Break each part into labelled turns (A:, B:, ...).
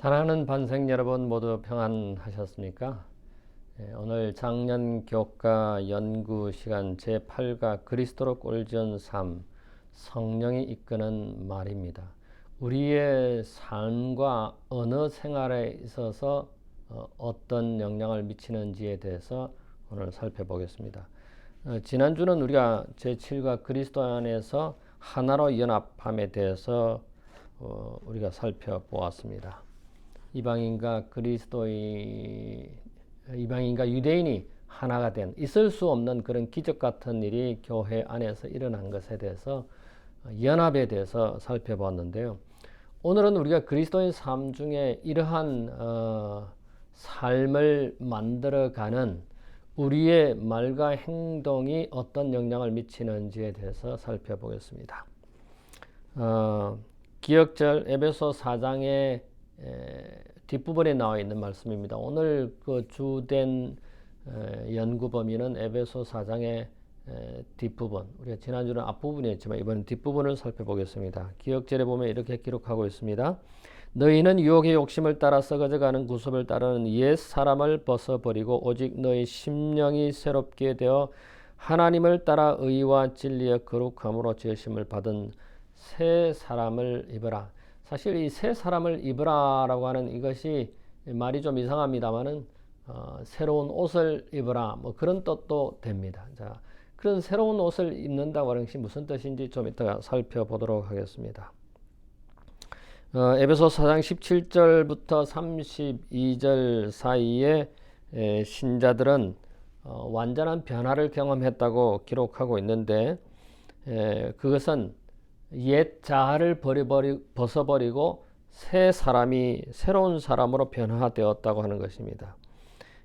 A: 사랑하는 반생 여러분 모두 평안하셨습니까? 예, 오늘 작년 교과 연구 시간 제8과 그리스도로 꼴지은 삶 성령이 이끄는 말입니다. 우리의 삶과 언어 생활에 있어서 어, 어떤 영향을 미치는지에 대해서 오늘 살펴보겠습니다. 어, 지난주는 우리가 제7과 그리스도 안에서 하나로 연합함에 대해서 어, 우리가 살펴보았습니다. 이방인과 그리스도의 이방인과 유대인이 하나가 된 있을 수 없는 그런 기적 같은 일이 교회 안에서 일어난 것에 대해서 연합에 대해서 살펴보았는데요. 오늘은 우리가 그리스도인 삶 중에 이러한 어, 삶을 만들어가는 우리의 말과 행동이 어떤 영향을 미치는지에 대해서 살펴보겠습니다. 어, 기억절 에베소 4장의 뒷부분에 나와 있는 말씀입니다. 오늘 그 주된 연구 범위는 에베소 4장의 뒷부분. 우리가 지난주는 앞부분이었지만 이번엔 뒷부분을 살펴보겠습니다. 기억절에 보면 이렇게 기록하고 있습니다. 너희는 유혹의 욕심을 따라 썩어져가는 구습을 따르는 옛 사람을 벗어버리고 오직 너희 심령이 새롭게 되어 하나님을 따라 의와 진리의 거룩함으로 지으심을 받은 새 사람을 입어라. 사실 이 새 사람을 입으라라고 하는 이것이 말이 좀 이상합니다만은 어, 새로운 옷을 입으라 뭐 그런 뜻도 됩니다. 자, 그런 새로운 옷을 입는다고 하는 것이 무슨 뜻인지 좀 이따가 살펴보도록 하겠습니다. 어, 에베소 4장 17절부터 32절 사이에 에, 신자들은 어, 완전한 변화를 경험했다고 기록하고 있는데 에, 그것은 옛 자아를 버려버리, 벗어버리고 새 사람이 새로운 사람으로 변화되었다고 하는 것입니다.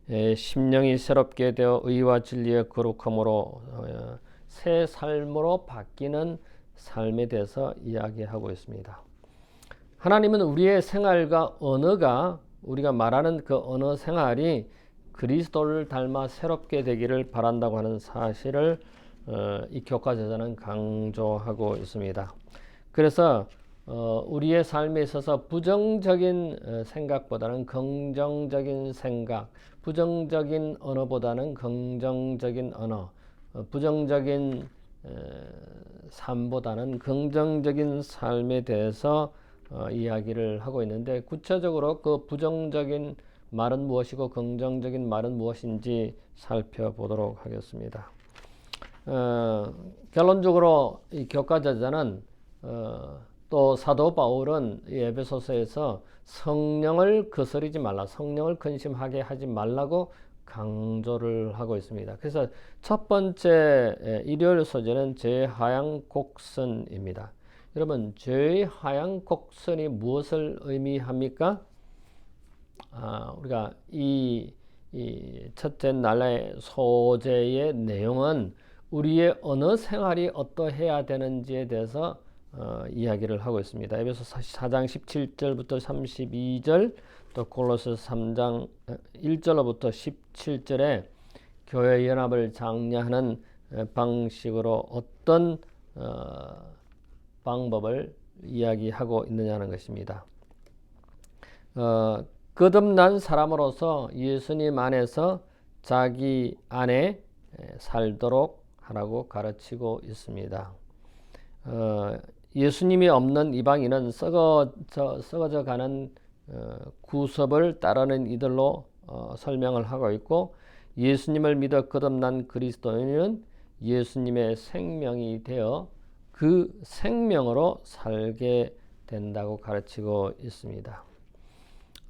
A: 에, 심령이 새롭게 되어 의와 진리의 거룩함으로 어, 새 삶으로 바뀌는 삶에 대해서 이야기하고 있습니다. 하나님은 우리의 생활과 언어가 우리가 말하는 그 언어 생활이 그리스도를 닮아 새롭게 되기를 바란다고 하는 사실을 어, 이 교과 저자는 강조하고 있습니다. 그래서 어, 우리의 삶에 있어서 부정적인 어, 생각보다는 긍정적인 생각, 부정적인 언어보다는 긍정적인 언어, 어, 부정적인 에, 삶보다는 긍정적인 삶에 대해서 어, 이야기를 하고 있는데 구체적으로 그 부정적인 말은 무엇이고 긍정적인 말은 무엇인지 살펴보도록 하겠습니다. 어, 결론적으로 이 교과저자는 어, 또 사도 바울은 이 에베소서에서 성령을 거스리지 말라, 성령을 근심하게 하지 말라고 강조를 하고 있습니다. 그래서 첫 번째 일요일 소재는 제하양 곡선입니다. 여러분, 제하양 곡선이 무엇을 의미합니까? 아, 우리가 이, 이 첫째 날의 소재의 내용은 우리의 언어 생활이 어떠해야 되는지에 대해서 어, 이야기를 하고 있습니다. 에베소 4장 17절부터 32절 또 골로새 3장 1절로부터 17절에 교회 연합을 장려하는 방식으로 어떤 어, 방법을 이야기하고 있느냐는 것입니다. 어, 거듭난 사람으로서 예수님 안에서 자기 안에 살도록 하라고 가르치고 있습니다. 어, 예수님이 없는 이방인은 썩어져, 썩어져 가는 어, 구섭을 따르는 이들로 어, 설명을 하고 있고 예수님을 믿어 거듭난 그리스도인은 예수님의 생명이 되어 그 생명으로 살게 된다고 가르치고 있습니다.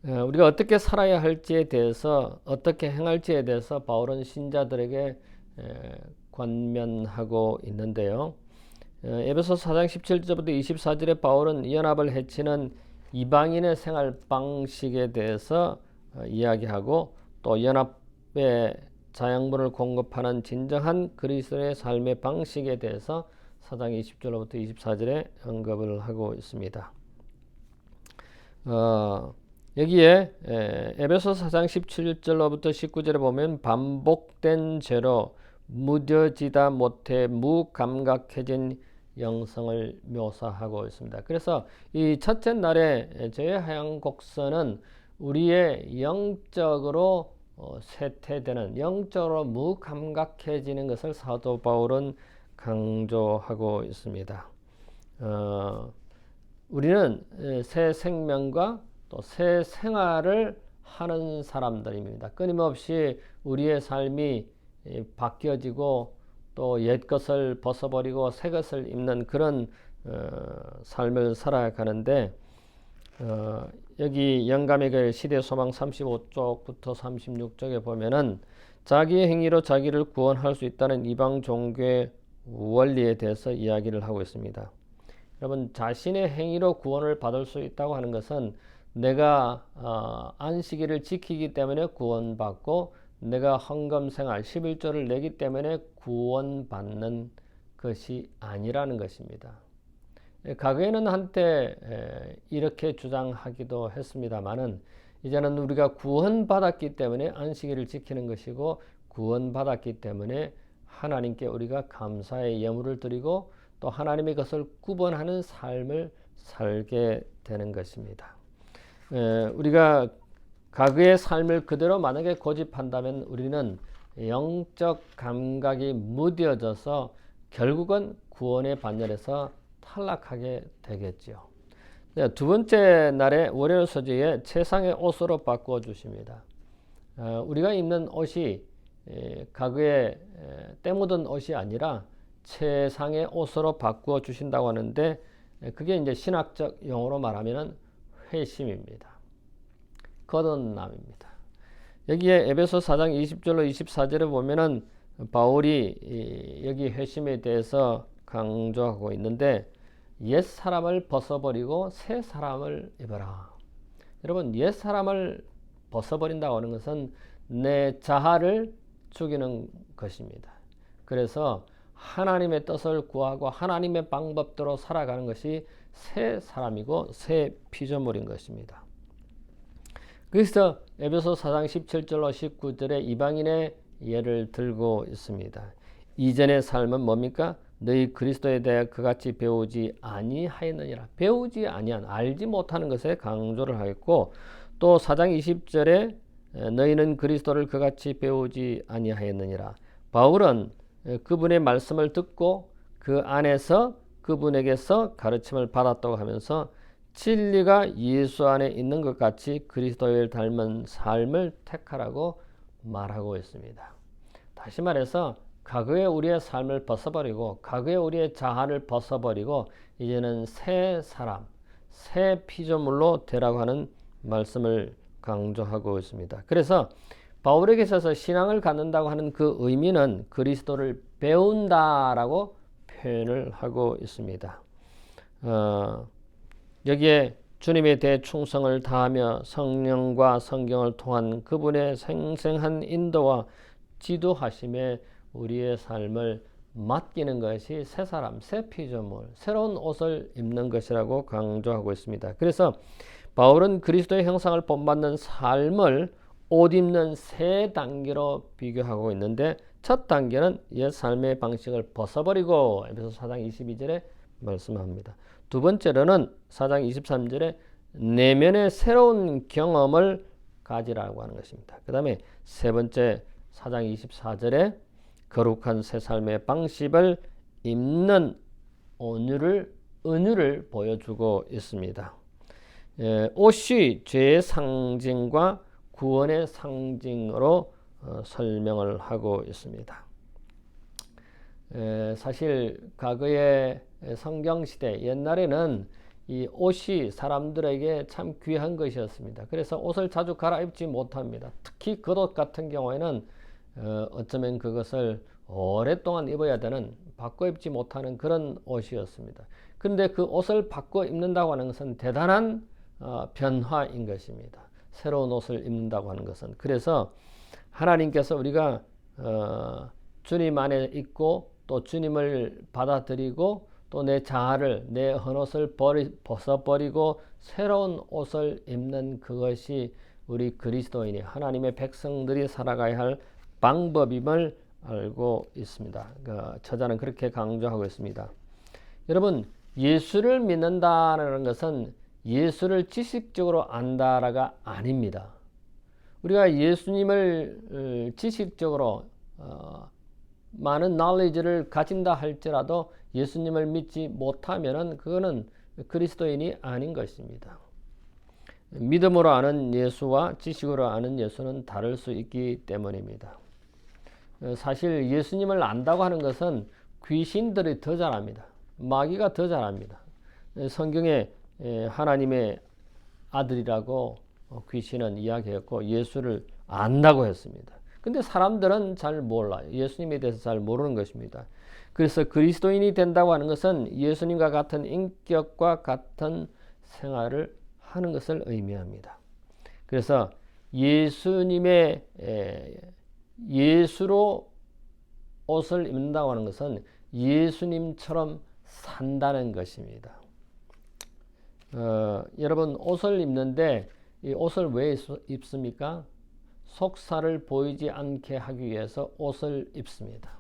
A: 어, 우리가 어떻게 살아야 할지에 대해서 어떻게 행할지에 대해서 바울은 신자들에게 권면하고 있는데요. 어, 에베소 4장 17절부터 24절에 바울은 연합을 해치는 이방인의 생활 방식에 대해서 어, 이야기하고 또 연합의 자양분을 공급하는 진정한 그리스도의 삶의 방식에 대해서 4장 20절로부터 24절에 언급을 하고 있습니다. 어, 여기에 에 베소 4장 17절로부터 19절에 보면 반복된 죄로 무뎌지다 못해 무감각해진 영성을 묘사하고 있습니다. 그래서 이 첫째 날의 제하양 곡선은 우리의 영적으로 어, 쇠퇴되는 영적으로 무감각해지는 것을 사도 바울은 강조하고 있습니다. 어, 우리는 새 생명과 또 새 생활을 하는 사람들입니다. 끊임없이 우리의 삶이 바뀌어지고 또 옛 것을 벗어버리고 새 것을 입는 그런 어, 삶을 살아가는데 어, 여기 영감의 글 시대 소망 35쪽부터 36쪽에 보면은 자기의 행위로 자기를 구원할 수 있다는 이방 종교의 원리에 대해서 이야기를 하고 있습니다. 여러분 자신의 행위로 구원을 받을 수 있다고 하는 것은 내가 어, 안식일을 지키기 때문에 구원받고 내가 헌금 생활 11조를 내기 때문에 구원받는 것이 아니라는 것입니다. 예, 과거에는 한때 이렇게 주장하기도 했습니다만은 이제는 우리가 구원받았기 때문에 안식일을 지키는 것이고 구원받았기 때문에 하나님께 우리가 감사의 예물을 드리고 또 하나님의 것을 구분하는 삶을 살게 되는 것입니다. 우리가 과거의 삶을 그대로 만약에 고집한다면 우리는 영적 감각이 무뎌져서 결국은 구원의 반열에서 탈락하게 되겠지요. 네, 두 번째 날에 월요일 서지에 최상의 옷으로 바꾸어 주십니다. 어, 우리가 입는 옷이 에, 과거에 에, 때 묻은 옷이 아니라 최상의 옷으로 바꾸어 주신다고 하는데 에, 그게 이제 신학적 용어로 말하면 회심입니다. 거듭남입니다. 여기에 에베소 4장 20절로 24절에 보면은 바울이 여기 회심에 대해서 강조하고 있는데 옛 사람을 벗어버리고 새 사람을 입어라. 여러분 옛 사람을 벗어버린다고 하는 것은 내 자아를 죽이는 것입니다. 그래서 하나님의 뜻을 구하고 하나님의 방법대로 살아가는 것이 새 사람이고 새 피조물인 것입니다. 그래서 에베소 4장 17절로 19절에 이방인의 예를 들고 있습니다. 이전의 삶은 뭡니까? 너희 그리스도에 대해 그같이 배우지 아니하였느니라. 배우지 아니한 알지 못하는 것에 강조를 하였고 또 4장 20절에 너희는 그리스도를 그같이 배우지 아니하였느니라. 바울은 그분의 말씀을 듣고 그 안에서 그분에게서 가르침을 받았다고 하면서 진리가 예수 안에 있는 것 같이 그리스도를 닮은 삶을 택하라고 말하고 있습니다. 다시 말해서 과거의 우리의 삶을 벗어버리고 과거의 우리의 자아를 벗어버리고 이제는 새 사람, 새 피조물로 되라고 하는 말씀을 강조하고 있습니다. 그래서 바울에게 있어서 신앙을 갖는다고 하는 그 의미는 그리스도를 배운다라고 표현을 하고 있습니다. 어, 여기에 주님에 대해 충성을 다하며 성령과 성경을 통한 그분의 생생한 인도와 지도하심에 우리의 삶을 맡기는 것이 새 사람, 새 피조물, 새로운 옷을 입는 것이라고 강조하고 있습니다. 그래서 바울은 그리스도의 형상을 본받는 삶을 옷 입는 세 단계로 비교하고 있는데 첫 단계는 옛 삶의 방식을 벗어버리고 에베소 4장 22절에 말씀합니다. 두 번째로는 4장 23절에 내면의 새로운 경험을 가지라고 하는 것입니다. 그 다음에 세 번째 4장 24절에 거룩한 새 삶의 방식을 입는 온유를 은유를 보여주고 있습니다. 예, 옷이 죄의 상징과 구원의 상징으로 어, 설명을 하고 있습니다. 에, 예, 사실 과거의 성경 시대 옛날에는 이 옷이 사람들에게 참 귀한 것이었습니다. 그래서 옷을 자주 갈아입지 못합니다. 특히 겉옷 같은 경우에는 어, 어쩌면 그것을 오랫동안 입어야 되는 바꿔 입지 못하는 그런 옷이었습니다. 그런데 그 옷을 바꿔 입는다고 하는 것은 대단한 어, 변화인 것입니다. 새로운 옷을 입는다고 하는 것은 그래서 하나님께서 우리가 어, 주님 안에 있고 또 주님을 받아들이고 또내 자아를 내 헌옷을 버리, 벗어버리고 새로운 옷을 입는 그것이 우리 그리스도인이 하나님의 백성들이 살아가야 할 방법임을 알고 있습니다. 그 저자는 그렇게 강조하고 있습니다. 여러분 예수를 믿는다는 것은 예수를 지식적으로 안다라가 아닙니다. 우리가 예수님을 어, 지식적으로 어, 많은 knowledge를 가진다 할지라도 예수님을 믿지 못하면은 그거는 그리스도인이 아닌 것입니다. 믿음으로 아는 예수와 지식으로 아는 예수는 다를 수 있기 때문입니다. 어, 사실 예수님을 안다고 하는 것은 귀신들이 더 잘합니다. 마귀가 더 잘합니다. 성경에 하나님의 아들이라고 귀신은 이야기했고 예수를 안다고 했습니다. 근데 사람들은 잘 몰라요. 예수님에 대해서 잘 모르는 것입니다. 그래서 그리스도인이 된다고 하는 것은 예수님과 같은 인격과 같은 생활을 하는 것을 의미합니다. 그래서 예수님의 예수로 옷을 입는다고 하는 것은 예수님처럼 산다는 것입니다. 어, 여러분 옷을 입는데 이 옷을 왜 입습니까? 속살을 보이지 않게 하기 위해서 옷을 입습니다.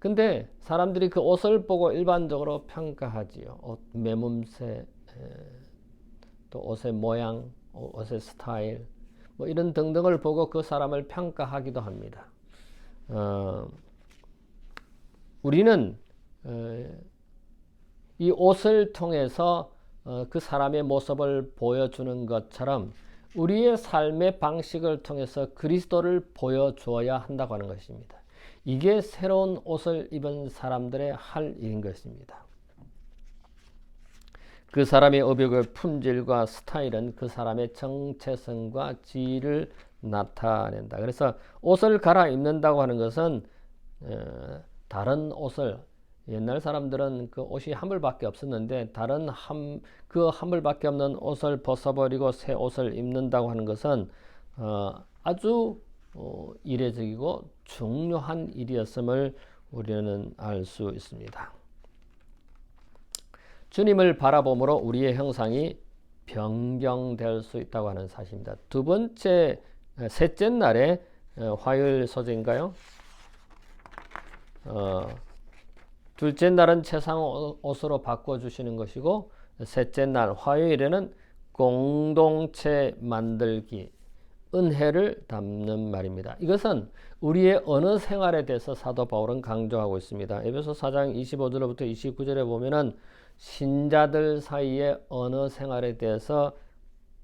A: 근데 사람들이 그 옷을 보고 일반적으로 평가하지요. 옷 매몸새, 또 옷의 모양, 옷의 스타일, 뭐 이런 등등을 보고 그 사람을 평가하기도 합니다. 어, 우리는 어, 이 옷을 통해서 어, 그 사람의 모습을 보여주는 것처럼 우리의 삶의 방식을 통해서 그리스도를 보여주어야 한다고 하는 것입니다. 이게 새로운 옷을 입은 사람들의 할 일인 것입니다. 그 사람의 어벽의 품질과 스타일은 그 사람의 정체성과 지위를 나타낸다. 그래서 옷을 갈아입는다고 하는 것은 어, 다른 옷을 옛날 사람들은 그 옷이 한 벌밖에 없었는데 다른 한그한 벌밖에 없는 옷을 벗어버리고 새 옷을 입는다고 하는 것은 어, 아주 어, 이례적이고 중요한 일이었음을 우리는 알 수 있습니다. 주님을 바라봄으로 우리의 형상이 변경될 수 있다고 하는 사실입니다. 두 번째, 셋째 날에 어, 화요일 소재인가요? 어, 둘째 날은 채상 옷으로 바꿔주시는 것이고 셋째 날 화요일에는 공동체 만들기 은혜를 담는 말입니다. 이것은 우리의 언어 생활에 대해서 사도 바울은 강조하고 있습니다. 에베소 4장 25절부터 29절에 보면은 신자들 사이의 언어 생활에 대해서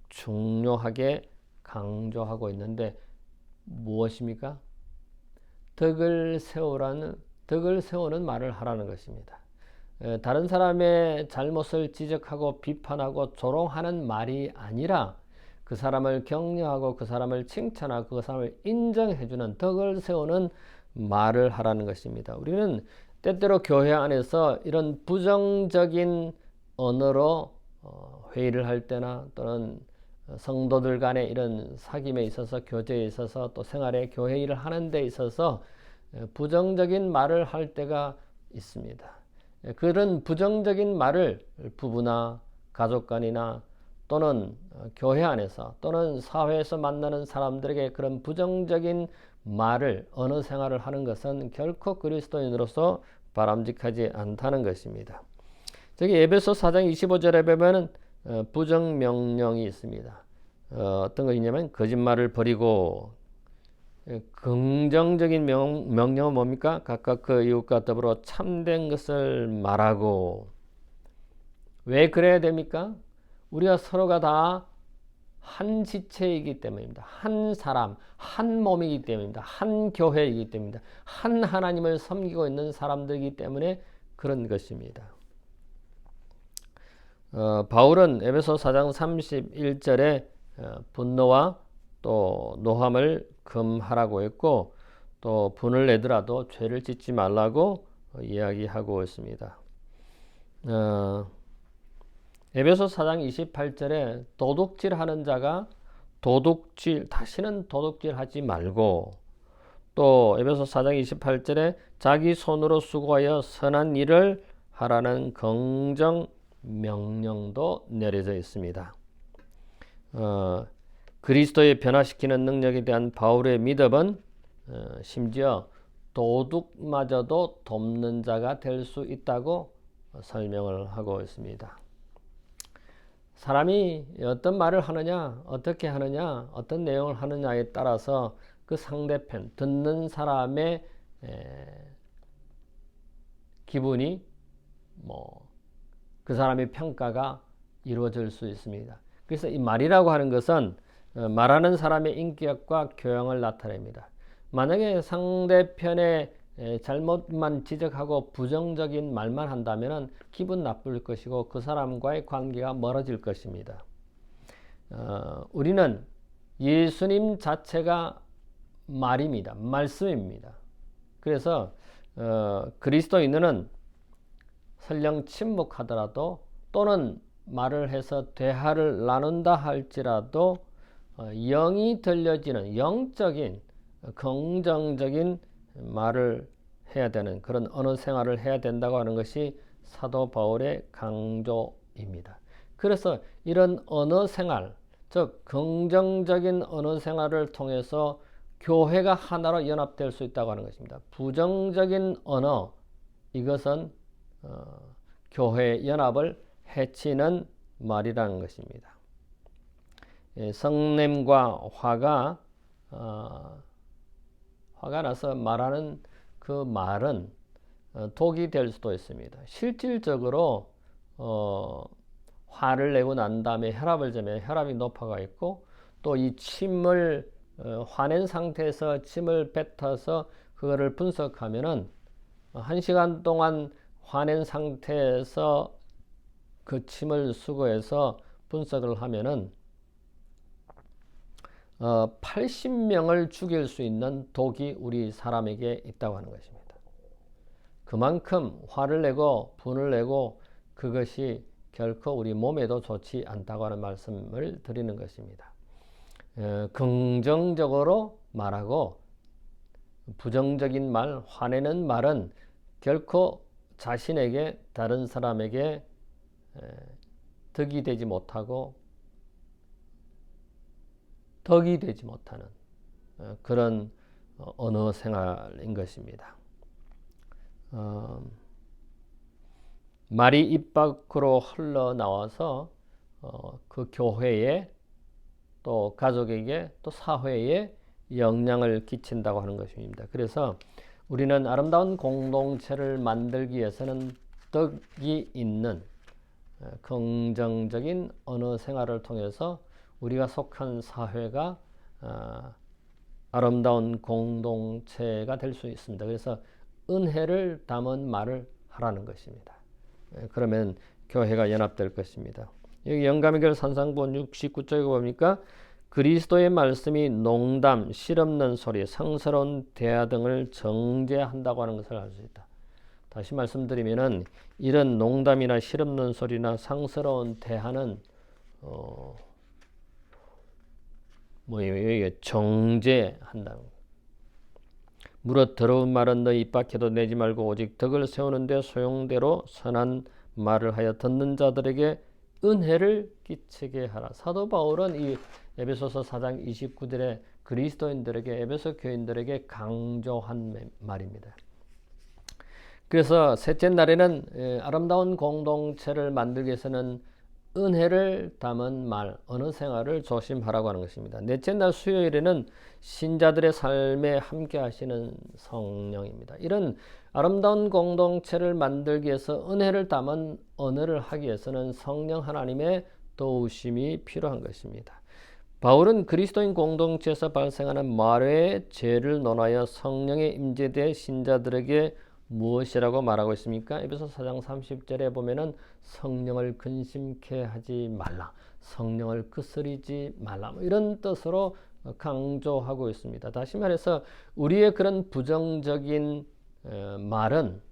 A: 중요하게 강조하고 있는데 무엇입니까? 덕을 세우라는 덕을 세우는 말을 하라는 것입니다. 다른 사람의 잘못을 지적하고 비판하고 조롱하는 말이 아니라 그 사람을 격려하고 그 사람을 칭찬하고 그 사람을 인정해주는 덕을 세우는 말을 하라는 것입니다. 우리는 때때로 교회 안에서 이런 부정적인 언어로 어, 회의를 할 때나 또는 성도들 간의 이런 사귐에 있어서 교제에 있어서 또 생활에 교회 일을 하는 데 있어서 예, 부정적인 말을 할 때가 있습니다. 예, 그런 부정적인 말을 부부나 가족 간이나 또는 어, 교회 안에서 또는 사회에서 만나는 사람들에게 그런 부정적인 말을 어느 생활을 하는 것은 결코 그리스도인으로서 바람직하지 않다는 것입니다. 저기 에베소 4장 25절에 보면은 어, 부정 명령이 있습니다. 어, 어떤 것이냐면 거짓말을 버리고 예, 긍정적인 명, 명령은 뭡니까? 각각 그 이웃과 더불어 참된 것을 말하고 왜 그래야 됩니까? 우리가 서로가 다 한 지체이기 때문입니다. 한 사람, 한 몸이기 때문입니다. 한 교회이기 때문입니다. 한 하나님을 섬기고 있는 사람들이기 때문에 그런 것입니다. 어, 바울은 에베소 4장 31절에 어, 분노와 또 노함을 금하라고 했고 또 분을 내더라도 죄를 짓지 말라고 이야기하고 있습니다. 어, 에베소 4장 28절에 도둑질하는 자가 도둑질 다시는 도둑질하지 말고 또 에베소 4장 28절에 자기 손으로 수고하여 선한 일을 하라는 긍정 명령도 내려져 있습니다. 어, 그리스도의 변화시키는 능력에 대한 바울의 믿음은 어, 심지어 도둑마저도 돕는 자가 될 수 있다고 설명을 하고 있습니다. 사람이 어떤 말을 하느냐, 어떻게 하느냐, 어떤 내용을 하느냐에 따라서 그 상대편, 듣는 사람의 기분이 뭐 그 사람의 평가가 이루어질 수 있습니다. 그래서 이 말이라고 하는 것은 어, 말하는 사람의 인격과 교양을 나타냅니다. 만약에 상대편의 잘못만 지적하고 부정적인 말만 한다면 기분 나쁠 것이고 그 사람과의 관계가 멀어질 것입니다. 어, 우리는 예수님 자체가 말입니다. 말씀입니다. 그래서 어, 그리스도인은 설령 침묵하더라도 또는 말을 해서 대화를 나눈다 할지라도 어, 영이 들려지는 영적인 긍정적인 말을 해야 되는 그런 언어 생활을 해야 된다고 하는 것이 사도 바울의 강조입니다. 그래서 이런 언어 생활, 즉 긍정적인 언어 생활을 통해서 교회가 하나로 연합될 수 있다고 하는 것입니다. 부정적인 언어 이것은 어, 교회 연합을 해치는 말이라는 것입니다. 예, 성냄과 화가 어, 화가 나서 말하는 그 말은 어, 독이 될 수도 있습니다. 실질적으로 어, 화를 내고 난 다음에 혈압을 재면 혈압이 높아가 있고 또 이 침을 어, 화낸 상태에서 침을 뱉어서 그거를 분석하면은 한 시간 동안 화낸 상태에서 그 침을 수거해서 분석을 하면은 어, 80명을 죽일 수 있는 독이 우리 사람에게 있다고 하는 것입니다. 그만큼 화를 내고 분을 내고 그것이 결코 우리 몸에도 좋지 않다고 하는 말씀을 드리는 것입니다. 어, 긍정적으로 말하고 부정적인 말, 화내는 말은 결코 자신에게 다른 사람에게 덕이 되지 못하고 덕이 되지 못하는 어, 그런 어, 언어 생활인 것입니다. 어, 말이 입 밖으로 흘러나와서 어, 그 교회에 또 가족에게 또 사회에 영향을 끼친다고 하는 것입니다. 그래서 우리는 아름다운 공동체를 만들기 위해서는 덕이 있는 어, 긍정적인 언어 생활을 통해서 우리가 속한 사회가 어, 아름다운 공동체가 될 수 있습니다. 그래서 은혜를 담은 말을 하라는 것입니다. 예, 그러면 교회가 연합될 것입니다. 여기 영감의결 산상본 69쪽에 보니까 그리스도의 말씀이 농담, 실없는 소리, 상스러운 대화 등을 정죄한다고 하는 것을 알 수 있다. 다시 말씀드리면은 이런 농담이나 실없는 소리나 상스러운 대화는 어, 뭐예요? 정죄한다는 무릇 더러운 말은 너희 입 밖에도 내지 말고 오직 덕을 세우는데 소용대로 선한 말을 하여 듣는 자들에게 은혜를 끼치게 하라. 사도 바울은 이 에베소서 4장 29절에 그리스도인들에게 에베소 교인들에게 강조한 말입니다. 그래서 셋째 날에는 아름다운 공동체를 만들기 위해서는 은혜를 담은 말, 어느 생활을 조심하라고 하는 것입니다. 넷째 날 수요일에는 신자들의 삶에 함께 하시는 성령입니다. 이런 아름다운 공동체를 만들기 위해서 은혜를 담은 언어를 하기 위해서는 성령 하나님의 도우심이 필요한 것입니다. 바울은 그리스도인 공동체에서 발생하는 말의 죄를 논하여 성령의 임재대 신자들에게 무엇이라고 말하고 있습니까? 에베소 4장 30절에 보면은 성령을 근심케 하지 말라. 성령을 거스리지 말라. 뭐 이런 뜻으로 강조하고 있습니다. 다시 말해서 우리의 그런 부정적인 말은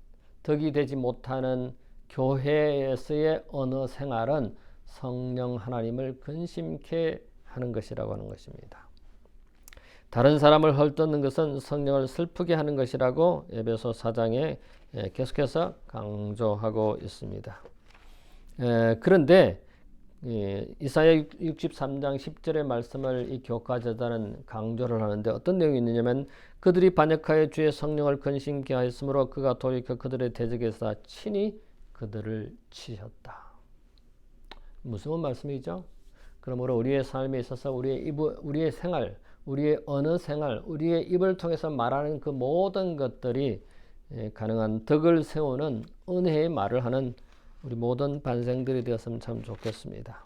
A: 덕이 되지 못하는 교회에서의 언어 생활은 성령 하나님을 근심케 하는 것이라고 하는 것입니다. 다른 사람을 헐뜯는 것은 성령을 슬프게 하는 것이라고 에베소 4장에 계속해서 강조하고 있습니다. 그런데 이사야 63장 10절의 말씀을 이 교과제자는 강조를 하는데 어떤 내용이 있느냐면 그들이 반역하여 주의 성령을 근심케 하였으므로 그가 돌이켜 그들의 대적에서 친히 그들을 치셨다. 무슨 말씀이죠? 그러므로 우리의 삶에 있어서 우리의 입, 우리의 생활, 우리의 언어 생활, 우리의 입을 통해서 말하는 그 모든 것들이 예, 가능한 덕을 세우는 은혜의 말을 하는 우리 모든 반생들이 되었으면 참 좋겠습니다.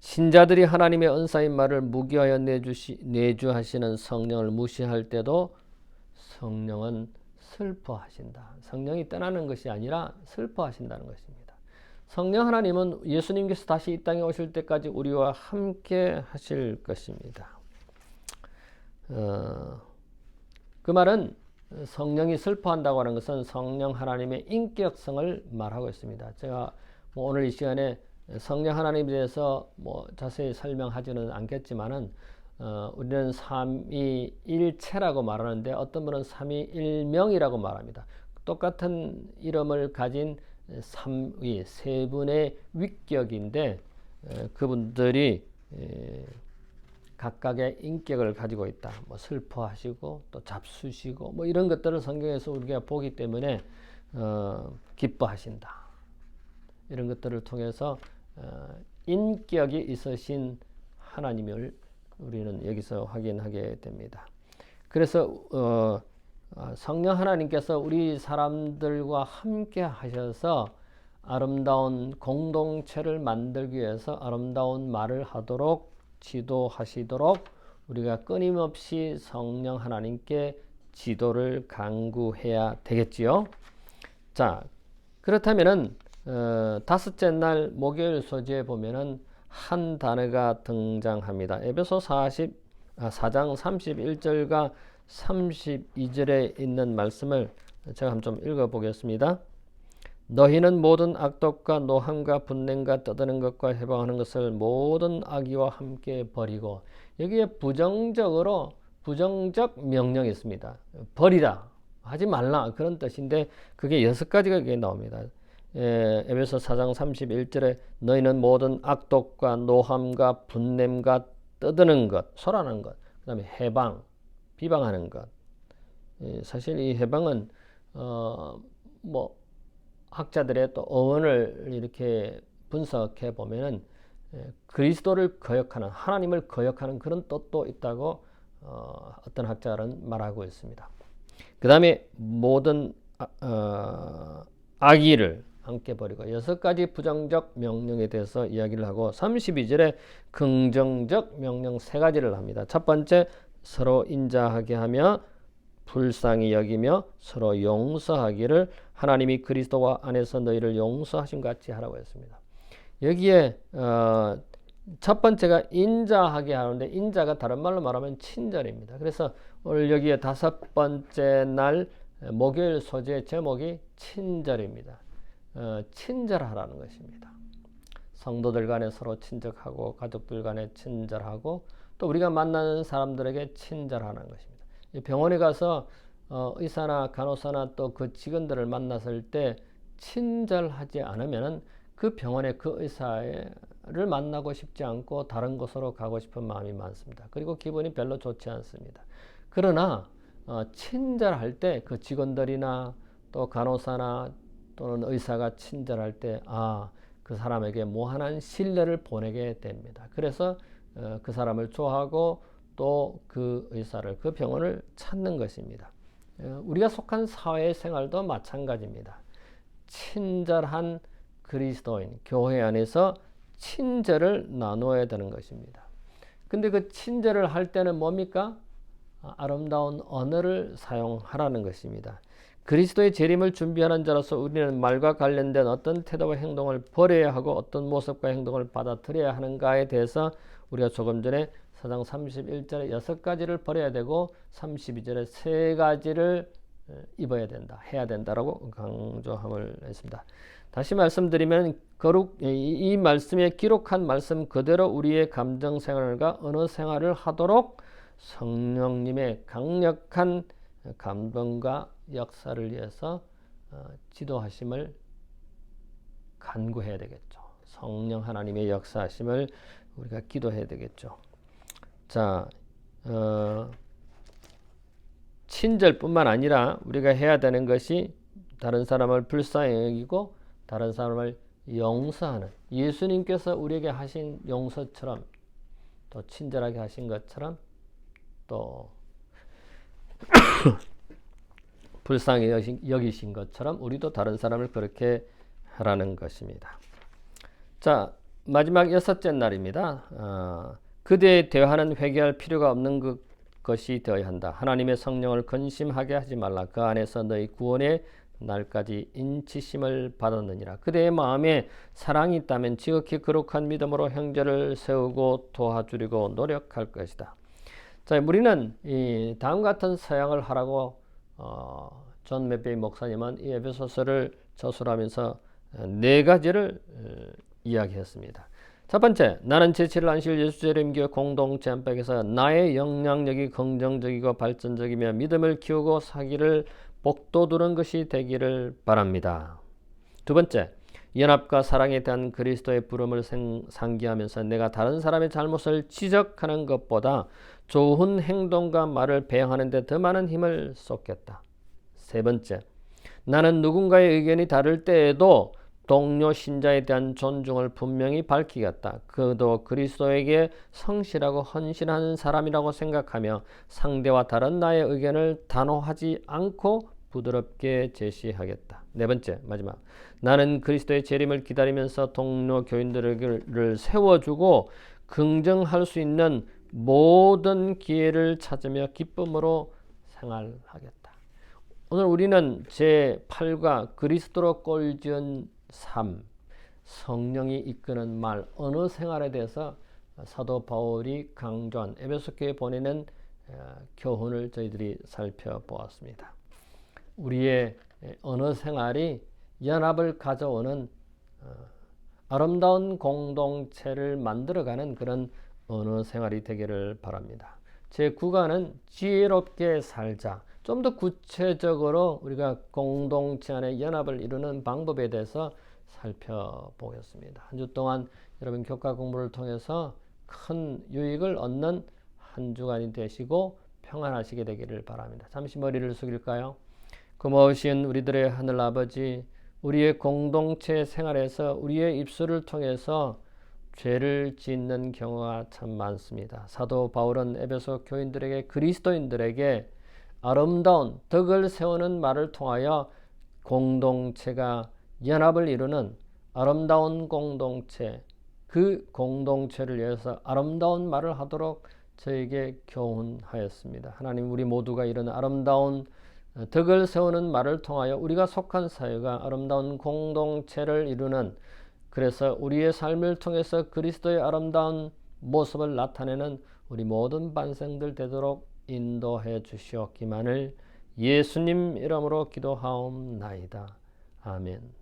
A: 신자들이 하나님의 은사인 말을 무기하여 내주시, 내주하시는 성령을 무시할 때도 성령은 슬퍼하신다. 성령이 떠나는 것이 아니라 슬퍼하신다는 것입니다. 성령 하나님은 예수님께서 다시 이 땅에 오실 때까지 우리와 함께 하실 것입니다. 어, 그 말은 성령이 슬퍼한다고 하는 것은 성령 하나님의 인격성을 말하고 있습니다. 제가 뭐 오늘 이 시간에 성령 하나님에 대해서 뭐 자세히 설명하지는 않겠지만은 어, 우리는 삼위일체라고 말하는데 어떤 분은 삼위일명이라고 말합니다. 똑같은 이름을 가진 삼위 세 분의 위격인데 에, 그분들이 에, 각각의 인격을 가지고 있다. 뭐 슬퍼하시고 또 잡수시고 뭐 이런 것들을 성경에서 우리가 보기 때문에 어, 기뻐하신다. 이런 것들을 통해서 어, 인격이 있으신 하나님을 우리는 여기서 확인하게 됩니다. 그래서 어, 어, 성령 하나님께서 우리 사람들과 함께 하셔서 아름다운 공동체를 만들기 위해서 아름다운 말을 하도록 지도하시도록 우리가 끊임없이 성령 하나님께 지도를 강구해야 되겠지요. 자, 그렇다면은 어, 다섯째 날 목요일 소지에 보면은 한 단어가 등장합니다. 에베소 40, 아, 4장 31절과 32절에 있는 말씀을 제가 한번 좀 읽어보겠습니다. 너희는 모든 악독과 노함과 분냉과 떠드는 것과 해방하는 것을 모든 악의와 함께 버리고 여기에 부정적으로 부정적 명령이 있습니다. 버리라 하지 말라 그런 뜻인데 그게 여섯 가지가 여기 나옵니다. 예, 에베소 4장 31절에 너희는 모든 악독과 노함과 분냄과 떠드는 것, 소란하는 것, 그 다음에 해방, 비방하는 것. 예, 사실 이 해방은 어 뭐 학자들의 또 어원을 이렇게 분석해 보면은 예, 그리스도를 거역하는 하나님을 거역하는 그런 뜻도 있다고 어, 떤 학자는 말하고 있습니다. 그 다음에 모든 아, 어, 악의를 함께 버리고 여섯 가지 부정적 명령에 대해서 이야기를 하고 32절에 긍정적 명령 세 가지를 합니다. 첫 번째 서로 인자하게 하며 불쌍히 여기며 서로 용서하기를 하나님이 그리스도와 안에서 너희를 용서하신 같이 하라고 했습니다. 여기에 어, 첫 번째가 인자하게 하는데 인자가 다른 말로 말하면 친절입니다. 그래서 오늘 여기에 다섯 번째 날 목요일 소재 제목이 친절입니다. 어, 친절하라는 것입니다. 성도들 간에 서로 친절하고 가족들 간에 친절하고 또 우리가 만나는 사람들에게 친절하는 것입니다. 병원에 가서 어, 의사나 간호사나 또 그 직원들을 만났을 때 친절하지 않으면 그 병원의 그 의사를 만나고 싶지 않고 다른 곳으로 가고 싶은 마음이 많습니다. 그리고 기분이 별로 좋지 않습니다. 그러나 어, 친절할 때 그 직원들이나 또 간호사나 또는 의사가 친절할 때 아, 그 사람에게 무한한 신뢰를 보내게 됩니다. 그래서 어, 그 사람을 좋아하고 또 그 의사를 그 병원을 찾는 것입니다. 어, 우리가 속한 사회 생활도 마찬가지입니다. 친절한 그리스도인 교회 안에서 친절을 나누어야 되는 것입니다. 근데 그 친절을 할 때는 뭡니까? 아, 아름다운 언어를 사용하라는 것입니다. 그리스도의 재림을 준비하는 자로서 우리는 말과 관련된 어떤 태도와 행동을 버려야 하고 어떤 모습과 행동을 받아들여야 하는가에 대해서 우리가 조금 전에 사장 31절에 여섯 가지를 버려야 되고 32절에 세 가지를 입어야 된다, 해야 된다라고 강조함을 했습니다. 다시 말씀드리면 거룩 이, 말씀에 기록한 말씀 그대로 우리의 감정 생활과 언어 생활을 하도록 성령님의 강력한 감동과 역사를 위해서 어, 지도하심을 간구해야 되겠죠. 성령 하나님의 역사하심을 우리가 기도해야 되겠죠. 자, 어, 친절뿐만 아니라 우리가 해야 되는 것이 다른 사람을 불쌍히 여기고 다른 사람을 용서하는 예수님께서 우리에게 하신 용서처럼 또 친절하게 하신 것처럼 또 불쌍히 여기신 것처럼 우리도 다른 사람을 그렇게 하라는 것입니다. 자 마지막 여섯째 날입니다. 어, 그대의 대화는 회개할 필요가 없는 그, 것이 되어야 한다. 하나님의 성령을 근심하게 하지 말라. 그 안에서 너희 구원의 날까지 인치심을 받았느니라. 그대의 마음에 사랑이 있다면 지극히 거룩한 믿음으로 형제를 세우고 도와주려고 노력할 것이다. 자, 우리는 이 다음 같은 서양을 하라고 어, 존 맷베이 목사님은 이 에베소서를 저술하면서 네 가지를 어, 이야기했습니다. 첫 번째, 나는 제7일 안식일 예수제림교 공동체 안팎에서 나의 영향력이 긍정적이고 발전적이며 믿음을 키우고 사기를 복도두는 것이 되기를 바랍니다. 두 번째, 연합과 사랑에 대한 그리스도의 부름을 상기하면서 내가 다른 사람의 잘못을 지적하는 것보다 좋은 행동과 말을 배양하는 데 더 많은 힘을 쏟겠다. 세 번째, 나는 누군가의 의견이 다를 때에도 동료 신자에 대한 존중을 분명히 밝히겠다. 그도 그리스도에게 성실하고 헌신하는 사람이라고 생각하며 상대와 다른 나의 의견을 단호하지 않고 부드럽게 제시하겠다. 네 번째, 마지막. 나는 그리스도의 재림을 기다리면서 동료 교인들을 세워주고 긍정할 수 있는 모든 기회를 찾으며 기쁨으로 생활하겠다. 오늘 우리는 제 8과 그리스도로 꼴지은 삶, 성령이 이끄는 말, 언어 생활에 대해서 사도 바울이 강조한 에베소 교회 보내는 어, 교훈을 저희들이 살펴보았습니다. 우리의 언어 생활이 연합을 가져오는 어, 아름다운 공동체를 만들어가는 그런 언어 생활이 되기를 바랍니다. 제 구간은 지혜롭게 살자. 좀 더 구체적으로 우리가 공동체 안에 연합을 이루는 방법에 대해서 살펴보겠습니다. 한 주 동안 여러분 교과 공부를 통해서 큰 유익을 얻는 한 주간이 되시고 평안하시게 되기를 바랍니다. 잠시 머리를 숙일까요? 고마우신 우리들의 하늘 아버지, 우리의 공동체 생활에서 우리의 입술을 통해서 죄를 짓는 경우가 참 많습니다. 사도 바울은 에베소 교인들에게 그리스도인들에게 아름다운 덕을 세우는 말을 통하여 공동체가 연합을 이루는 아름다운 공동체, 그 공동체를 위해서 아름다운 말을 하도록 저에게 교훈하였습니다. 하나님 우리 모두가 이런 아름다운 덕을 세우는 말을 통하여 우리가 속한 사회가 아름다운 공동체를 이루는 그래서 우리의 삶을 통해서 그리스도의 아름다운 모습을 나타내는 우리 모든 반생들 되도록 인도해 주시옵기만을 예수님 이름으로 기도하옵나이다. 아멘.